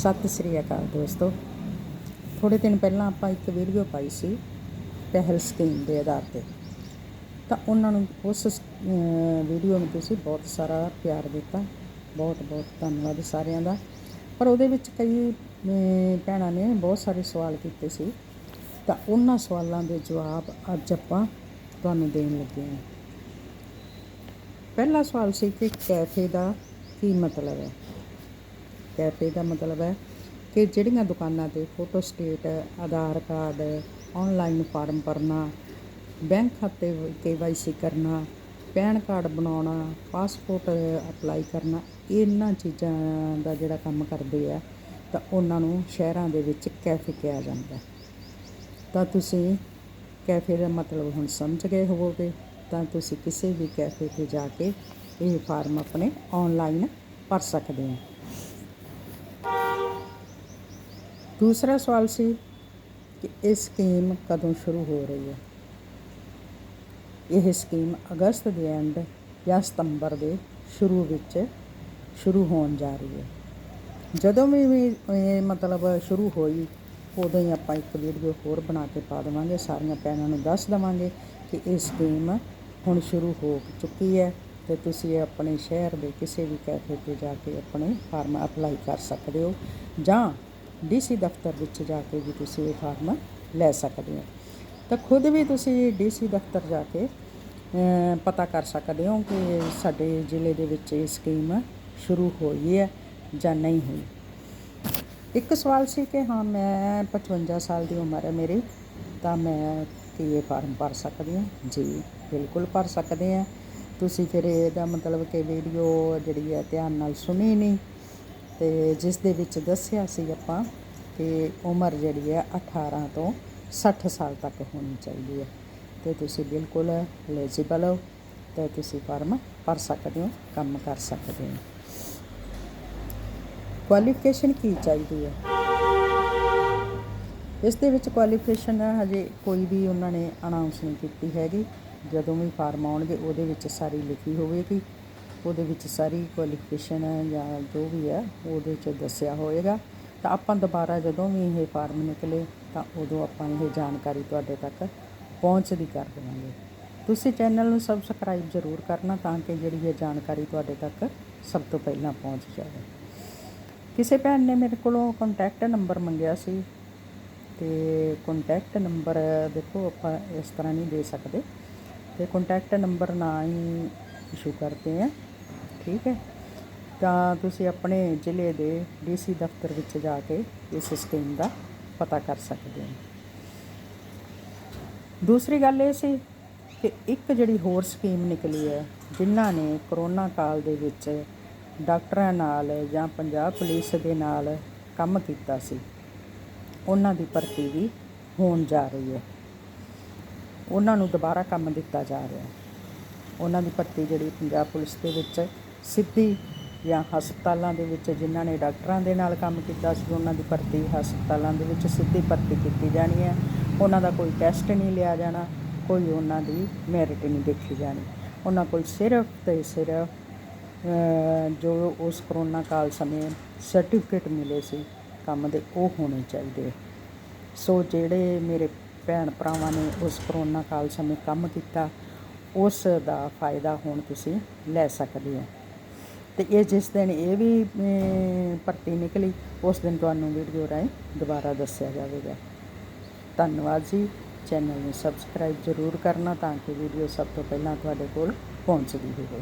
ਸਤਿ ਸ੍ਰੀ ਅਕਾਲ ਦੋਸਤੋ। ਥੋੜੇ ਦਿਨ ਪਹਿਲਾਂ ਆਪਾਂ ਇੱਕ ਵੀਡੀਓ ਪਾਈ ਸੀ ਪਹਿਲ ਸਕੀਮ ਦੇ ਆਧਾਰ ਤੇ। ਤਾਂ ਉਹਨਾਂ ਨੂੰ ਉਸ ਵੀਡੀਓ ਨੂੰ ਤੁਸੀਂ ਬਹੁਤ ਸਾਰਾ ਪਿਆਰ ਦਿੱਤਾ। ਬਹੁਤ ਬਹੁਤ ਧੰਨਵਾਦ ਸਾਰਿਆਂ ਦਾ। ਪਰ ਉਹਦੇ ਵਿੱਚ ਕਈ ਭੈਣਾਂ ਨੇ ਬਹੁਤ ਸਾਰੇ ਸਵਾਲ ਕੀਤੇ ਸੀ। ਤਾਂ ਉਹਨਾਂ ਸਵਾਲਾਂ ਦੇ ਜਵਾਬ ਅੱਜ ਆਪਾਂ ਤੁਹਾਨੂੰ ਦੇਣ ਲੱਗੇ ਹਾਂ। ਪਹਿਲਾ ਸਵਾਲ ਸੀ ਕਿ ਕੈਫੇ ਦਾ ਕੀ ਮਤਲਬ ਹੈ? ਕੈਫੇ ਦਾ ਮਤਲਬ ਹੈ ਕਿ ਜਿਹੜੀਆਂ ਦੁਕਾਨਾਂ ਤੇ photo state Aadhaar card online form ਭਰਨਾ ਬੈਂਕ ਖਾਤੇ ਕੇਵਾਈਸੀ ਕਰਨਾ, ਪੈਨ ਕਾਰਡ ਬਣਾਉਣਾ ਪਾਸਪੋਰਟ ਅਪਲਾਈ ਕਰਨਾ, ਇਹਨਾਂ ਚੀਜ਼ਾਂ ਦਾ ਜਿਹੜਾ ਕੰਮ ਕਰਦੇ ਆ, ਤਾਂ ਉਹਨਾਂ ਨੂੰ ਸ਼ਹਿਰਾਂ ਦੇ ਵਿੱਚ ਕੈਫੇ ਕਿਹਾ ਜਾਂਦਾ ਤਾਂ ਤੁਸੀਂ ਕੈਫੇ ਦਾ ਮਤਲਬ ਹੁਣ ਸਮਝ ਗਏ ਹੋਵੋਗੇ, ਤਾਂ ਤੁਸੀਂ ਕਿਸੇ ਵੀ ਕੈਫੇ ਤੇ ਜਾ ਕੇ ਇਹ ਫਾਰਮ ਆਪਣੇ ਆਨਲਾਈਨ ਭਰ ਸਕਦੇ ਹੋ। ਦੂਸਰਾ ਸਵਾਲ ਸੀ ਕਿ ਇਹ ਸਕੀਮ ਕਦੋਂ ਸ਼ੁਰੂ ਹੋ ਰਹੀ ਹੈ? ਇਹ ਸਕੀਮ ਅਗਸਤ ਦੇ ਐਂਡ ਜਾਂ ਸਤੰਬਰ ਦੇ ਸ਼ੁਰੂ ਵਿੱਚ ਸ਼ੁਰੂ ਹੋਣ ਜਾ ਰਹੀ ਹੈ। ਜਦੋਂ ਵੀ ਇਹ ਮਤਲਬ ਸ਼ੁਰੂ ਹੋਈ, ਉਦੋਂ ਹੀ ਆਪਾਂ ਇੱਕ ਵੀਡੀਓ ਹੋਰ ਬਣਾ ਕੇ ਪਾ ਦੇਵਾਂਗੇ। ਸਾਰੀਆਂ ਭੈਣਾਂ ਨੂੰ ਦੱਸ ਦੇਵਾਂਗੇ ਕਿ ਇਹ ਸਕੀਮ ਹੁਣ ਸ਼ੁਰੂ ਹੋ ਚੁੱਕੀ ਹੈ ਤੇ ਤੁਸੀਂ ਆਪਣੇ ਸ਼ਹਿਰ ਦੇ ਕਿਸੇ ਵੀ ਕੈਫੇ ਤੇ ਜਾ ਕੇ ਆਪਣੇ ਫਾਰਮ ਅਪਲਾਈ ਕਰ ਸਕਦੇ ਹੋ ਜਾਂ ਡੀਸੀ ਦਫ਼ਤਰ ਵਿੱਚ ਜਾ ਕੇ ਵੀ ਤੁਸੀਂ ਇਹ ਫਾਰਮ ਲੈ ਸਕਦੇ ਹੋ। ਤਾਂ ਖੁਦ ਵੀ ਤੁਸੀਂ ਡੀਸੀ ਦਫ਼ਤਰ ਜਾ ਕੇ ਪਤਾ ਕਰ ਸਕਦੇ ਹੋ ਕਿ ਸਾਡੇ ਜ਼ਿਲ੍ਹੇ ਦੇ ਵਿੱਚ ਇਹ ਸਕੀਮ ਸ਼ੁਰੂ ਹੋਈ ਹੈ ਜਾਂ ਨਹੀਂ ਹੋਈ। ਇੱਕ ਸਵਾਲ ਸੀ ਕਿ ਹਾਂ, ਮੈਂ 55 ਸਾਲ ਦੀ ਉਮਰ ਹੈ ਮੇਰੀ, ਤਾਂ ਮੈਂ ਕੀ ਇਹ ਫਾਰਮ ਭਰ ਸਕਦੀ ਹਾਂ? ਜੀ, ਬਿਲਕੁਲ ਭਰ ਸਕਦੇ ਆ ਤੁਸੀਂ ਫਿਰ ਇਹਦਾ ਮਤਲਬ ਕਿ ਵੀਡੀਓ ਜਿਹੜੀ ਹੈ ਧਿਆਨ ਨਾਲ ਸੁਣੀ ਨਹੀਂ ਤੇ ਜਿਸ ਦੇ ਵਿੱਚ ਦੱਸਿਆ ਸੀ ਆਪਾਂ ਕਿ ਉਮਰ ਜਿਹੜੀ ਹੈ 18 ਤੋਂ 60 ਸਾਲ ਤੱਕ ਹੋਣੀ ਚਾਹੀਦੀ ਹੈ। ਤੇ ਤੁਸੀਂ ਬਿਲਕੁਲ ਐਲੀਜੀਬਲ ਹੋ ਤੇ ਤੁਸੀਂ ਫਾਰਮ ਭਰ ਸਕਦੇ ਹੋ, ਕੰਮ ਕਰ ਸਕਦੇ ਹੋ। ਕੁਆਲੀਫਿਕੇਸ਼ਨ ਕੀ ਚਾਹੀਦੀ ਹੈ? ਇਸ ਦੇ ਵਿੱਚ ਕੁਆਲੀਫਿਕੇਸ਼ਨ ਹਜੇ ਕੋਈ ਵੀ ਉਹਨਾਂ ਨੇ ਅਨਾਉਂਸ ਨਹੀਂ ਕੀਤੀ ਹੈਗੀ। ਜਦੋਂ ਵੀ ਫਾਰਮ ਆਉਣਗੇ ਉਹਦੇ ਵਿੱਚ ਸਾਰੀ ਲਿਖੀ ਹੋਵੇਗੀ। ਉਹਦੇ ਵਿੱਚ ਸਾਰੀ ਕੁਆਲੀਫਿਕੇਸ਼ਨ ਜਾਂ ਜੋ ਵੀ ਹੈ, ਉਹਦੇ 'ਚ ਦੱਸਿਆ ਹੋਏਗਾ। ਤਾਂ ਆਪਾਂ ਦੁਬਾਰਾ ਜਦੋਂ ਵੀ ਇਹ ਫਾਰਮ ਨਿਕਲੇ, ਤਾਂ ਉਦੋਂ ਆਪਾਂ ਇਹ ਜਾਣਕਾਰੀ ਤੁਹਾਡੇ ਤੱਕ ਪਹੁੰਚਦੀ ਕਰ ਦੇਵਾਂਗੇ। ਤੁਸੀਂ ਚੈਨਲ ਨੂੰ ਸਬਸਕ੍ਰਾਈਬ ਜ਼ਰੂਰ ਕਰਨਾ ਤਾਂ ਕਿ ਜਿਹੜੀ ਇਹ ਜਾਣਕਾਰੀ ਤੁਹਾਡੇ ਤੱਕ ਸਭ ਤੋਂ ਪਹਿਲਾਂ ਪਹੁੰਚ ਜਾਵੇ। ਕਿਸੇ ਭੈਣ ਨੇ ਮੇਰੇ ਕੋਲੋਂ ਕੰਟੈਕਟ ਨੰਬਰ ਮੰਗਿਆ ਸੀ ਤੇ ਕੰਟੈਕਟ ਨੰਬਰ ਦੇਖੋ ਆਪਾਂ ਇਸ ਤਰ੍ਹਾਂ ਨਹੀਂ ਦੇ ਸਕਦੇ। ਤੇ ਕੰਟੈਕਟ ਨੰਬਰ ਨਾ ਹੀ ਇਸ਼ੂ ਕਰਦੇ ਆ। ਠੀਕ ਹੈ? ਤਾਂ ਤੁਸੀਂ ਆਪਣੇ ਜ਼ਿਲ੍ਹੇ ਦੇ ਡੀਸੀ ਦਫ਼ਤਰ ਵਿੱਚ ਜਾ ਕੇ ਇਸ ਸਕੀਮ ਦਾ ਪਤਾ ਕਰ ਸਕਦੇ ਹੋ। ਦੂਸਰੀ ਗੱਲ ਇਹ ਸੀ ਕਿ ਇੱਕ ਜਿਹੜੀ ਹੋਰ ਸਕੀਮ ਨਿਕਲੀ ਹੈ, ਜਿਨ੍ਹਾਂ ਨੇ ਕਰੋਨਾ ਕਾਲ ਦੇ ਵਿੱਚ ਡਾਕਟਰਾਂ ਨਾਲ ਜਾਂ ਪੰਜਾਬ ਪੁਲਿਸ ਦੇ ਨਾਲ ਕੰਮ ਕੀਤਾ ਸੀ, ਉਹਨਾਂ ਦੀ ਭਰਤੀ ਵੀ ਹੋਣ ਜਾ ਰਹੀ ਹੈ। ਉਹਨਾਂ ਨੂੰ ਦੁਬਾਰਾ ਕੰਮ ਦਿੱਤਾ ਜਾ ਰਿਹਾ ਹੈ। ਉਹਨਾਂ ਦੀ ਭਰਤੀ ਜਿਹੜੀ ਪੰਜਾਬ ਪੁਲਿਸ ਦੇ ਵਿੱਚ ਸਿੱਧੀ ਜਾਂ ਹਸਪਤਾਲਾਂ ਦੇ ਵਿੱਚ ਜਿਨ੍ਹਾਂ ਨੇ ਡਾਕਟਰਾਂ ਦੇ ਨਾਲ ਕੰਮ ਕੀਤਾ ਸੀ, ਉਹਨਾਂ ਦੀ ਭਰਤੀ ਹਸਪਤਾਲਾਂ ਦੇ ਵਿੱਚ ਸਿੱਧੀ ਭਰਤੀ ਕੀਤੀ ਜਾਣੀ ਹੈ। ਉਹਨਾਂ ਦਾ ਕੋਈ ਟੈਸਟ ਨਹੀਂ ਲਿਆ ਜਾਣਾ, ਕੋਈ ਉਹਨਾਂ ਦੀ ਮੈਰਿਟ ਨਹੀਂ ਦੇਖੀ ਜਾਣੀ। ਉਹਨਾਂ ਕੋਲ ਸਿਰਫ ਤੇ ਸਿਰਫ ਜੋ ਉਸ ਕਰੋਨਾ ਕਾਲ ਸਮੇਂ ਸਰਟੀਫਿਕੇਟ ਮਿਲੇ ਸੀ, ਕੰਮ ਦੇ ਉਹ ਹੋਣੇ ਚਾਹੀਦੇ। ਸੋ ਜਿਹੜੇ ਮੇਰੇ ਭੈਣ ਭਰਾਵਾਂ ਨੇ ਉਸ ਕਰੋਨਾ ਕਾਲ ਸਮੇਂ ਕੰਮ ਕੀਤਾ, ਉਸ ਦਾ ਫਾਇਦਾ ਹੁਣ ਤੁਸੀਂ ਲੈ ਸਕਦੇ ਹੋ। ਤੇ ਇਹ ਜਿਸ ਦਿਨ ਇਹ ਵੀ ਭਰਤੀ ਨਿਕਲੀ, ਉਸ ਦਿਨ ਤੁਹਾਨੂੰ ਵੀਡੀਓ ਰਾਹੀਂ ਦੁਬਾਰਾ ਦੱਸਿਆ ਜਾਵੇਗਾ। ਧੰਨਵਾਦ ਜੀ। ਚੈਨਲ ਨੂੰ ਸਬਸਕ੍ਰਾਈਬ ਜ਼ਰੂਰ ਕਰਨਾ ਤਾਂ ਕਿ ਵੀਡੀਓ ਸਭ ਤੋਂ ਪਹਿਲਾਂ ਤੁਹਾਡੇ ਕੋਲ ਪਹੁੰਚਦੀ ਹੋਵੇ।